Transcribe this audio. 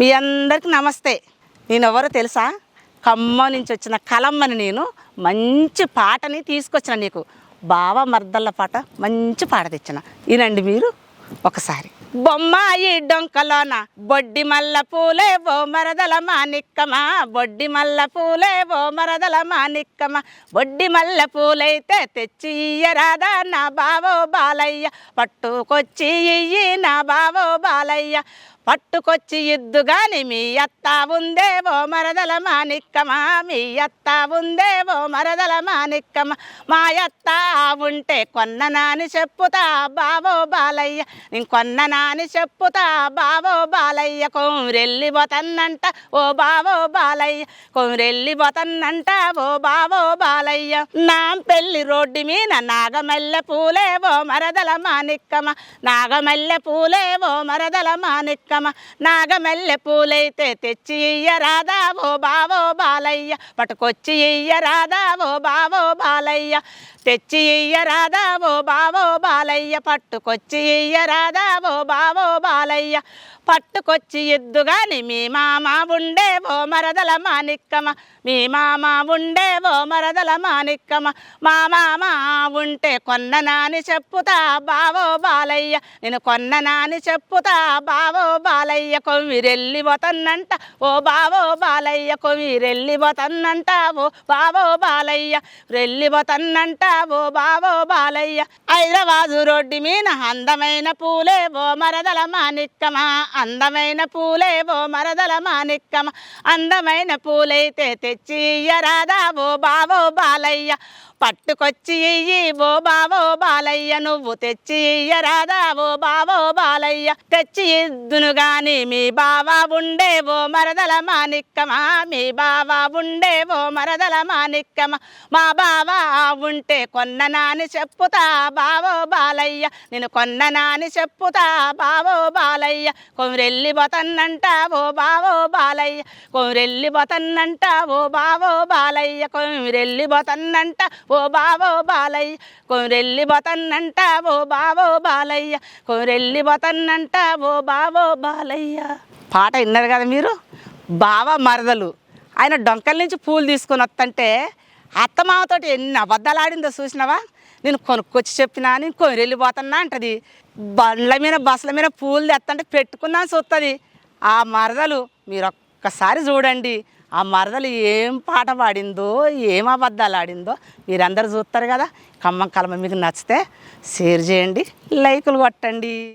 మీ అందరికీ నమస్తే. నేను ఎవరో తెలుసా? ఖమ్మం నుంచి వచ్చిన కలమ్మని నేను మంచి పాటని తీసుకొచ్చిన నీకు. బావ మర్దళ్ళ పాట మంచి పాట తెచ్చిన. వినండి మీరు ఒకసారి. బొమ్మాయి డొంకలోన బొడ్డి మల్ల పూలే ఓ మరదల మానిక్కమా బొడ్డి మల్ల పూలే ఓ మరదల మానిక్కమా బొడ్డి మల్ల పూలైతే తెచ్చి ఇయ్యరాదా నా బావో బాలయ్య. పట్టుకొచ్చి ఇయ్యి నా బావో బాలయ్య. పట్టుకొచ్చి ఇద్దుగాని మీ అత్త ఉందేవో మరదల మానిక్కమా మీ అత్త ఉందేవో మరదల మానిక్కమా మా అత్త ఉంటే కొన్న నాని చెప్పుతా బావో బాలయ్య. నేను కొన్న నాని చెప్పుతా బావో బాలయ్య. కొమ్రెల్లి పోతన్నంట ఓ బావో బాలయ్య. కొమ్రెల్లి పోతన్నంట ఓ బావో బాలయ్య. నా పెళ్ళి రోడ్డు మీద నాగమల్లె పూలేవో మరదల మానిక్కమ నాగమల్లె పూలేవో మరదల మానిక్కమ నాగమల్లె పూలైతే తెచ్చి ఇయ్యరాదా ఓ బావో బాలయ్య. పట్టుకొచ్చి ఇయ్యరాదా ఓ బావో బాలయ్య. తెచ్చి ఇయ్యరాదా ఓ బావో బాలయ్య. పట్టుకొచ్చి ఇయ్యరాదా ఓ బావో బాలయ్య. పట్టుకొచ్చి ఎద్దుగాని మీ మామ ఉండే ఓ మరదల మానిక్కమ మీ మామ ఉండే ఓ మరదల మానిక్కమ మా మామ ఉంటే కొన్న నాని చెప్పుతా బావో బాలయ్య. నేను కొన్న నాని చెప్పుతా బావో బాలయ్య కొమ్మిరెల్లి పోతన్నంట. ఓ బావో బాలయ్య కొమ్మిరెల్లి పోతన్నంట. ఓ బావో బాలయ్య రెల్లి పోతన్నంట. ఓ బావో బాలయ్య హైదరాబాదు రోడ్డు మీద అందమైన పూలే. ఓ మరదల మానిక్కమా అందమైన పూలే. ఓ మరదల మానిక్కమ అందమైన పూలైతే తెచ్చి ఇయ్యరాదా ఓ బావో బాలయ్య పట్టుకొచ్చి ఇయ్యి. ఓ బావో బాలయ్య నువ్వు తెచ్చి ఇయ్యరాదా? ఓ బావో బాలయ్య తెచ్చి ఇద్దును గాని మీ బావా ఉండే ఓ మరదల మానిక్కమా మీ బావా ఉండే ఓ మరదల మానిక్కమ మా బావా ఉంటే కొన్న నాని చెప్పుతా. బావో బాలయ్య నేను కొన్న నాని చెప్పుతా. బావో బాలయ్య కొమ్రెల్లి బొతన్నంట. ఓ బావో బాలయ్య కొమ్రెల్లి బొతన్నంట. ఓ బావో బాలయ్య కొమ్రెల్లి బొతన్నంట. ఓ బావో బాలయ్య కొరెల్లి బతన్నంట ఓ బావో బాలయ్య కొరెల్లి బతన్నంట ఓ బావో బాలయ్య. పాట విన్నారు కదా మీరు? బావ మరదలు. ఆయన డొంకల నుంచి పూలు తీసుకొని వస్తుంటే అత్తమామతోటి ఎన్ని అబద్ధాలు ఆడిందో చూసినావా? నేను కొనుక్కొచ్చి చెప్పినా నేను కొని వెళ్ళిపోతున్నా అంటది. బండ్ల మీద బస్సుల మీద పూలు తెత్తంటే పెట్టుకున్నా చూస్తుంది ఆ మరదలు మీరు ఒక్కసారి చూడండి. ఆ మరదలు ఏం పాట పాడిందో ఏం అబద్ధాలు ఆడిందో మీరందరూ చూస్తారు కదా. కమ్మం కలమ మీకు నచ్చితే షేర్ చేయండి లైకులు కొట్టండి.